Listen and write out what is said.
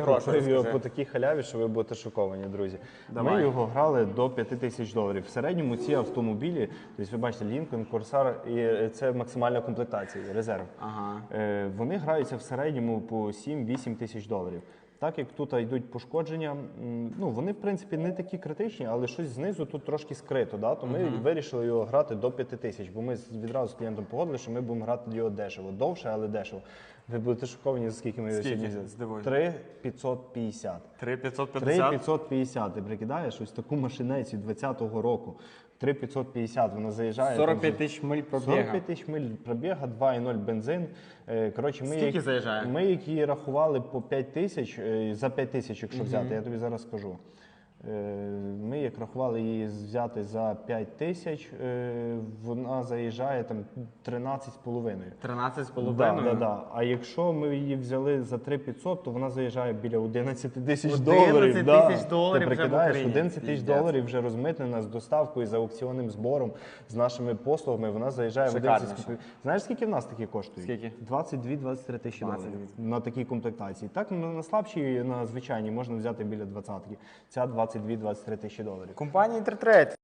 Гроші розкажи. по такій халяві, що ви будете шоковані, друзі. Давай. Ми його грали до 5 тисяч доларів. В середньому ці автомобілі, тобто ви бачите, Lincoln, Corsair, і це максимальна комплектація, резерв. Ага. Е, Вони граються в середньому по 7-8 тисяч доларів. Так як тут йдуть пошкодження, ну вони в принципі не такі критичні, але щось знизу тут трошки скрито. Да? То ми вирішили його грати до 5 тисяч, бо ми відразу з клієнтом погодили, що ми будемо грати його дешево. Довше, але дешево. Ви будете шоковані, за скільки ми його сьогодні взяли. Здивуй. 3 550. 3550. 3550, ти прикидаєш ось таку машинець від 20-го року. 3550, вона заїжджає. 45 там, тисяч миль пробіга. 45 тисяч миль пробіга, 2,0 бензин. Е, Коротше, ми, Скільки як- заїжджає? ми які рахували по 5 тисяч, е, за 5 тисяч, якщо взяти, я тобі зараз скажу. Е, Ми як рахували її взяти за 5 тисяч, е, вона заїжджає там 13 з половиною. 13 з Да, да, да. А якщо ми її взяли за 3500, то вона заїжджає біля 11 тисяч 11 тисяч да. доларів Ти вже в прикидаєш, Україні. 11 тисяч Піздець. доларів вже розмитнена з доставкою, за аукціонним збором, з нашими послугами. Вона заїжджає в Шикарно 11 все. Знаєш, скільки в нас такі коштують? Скільки? 22-23 тисячі 22. доларів на такій комплектації. Так, на, на слабшій, на звичайній можна взяти біля 20 Ця 22-23 тисячі доларів. Компанія Інтертрейд.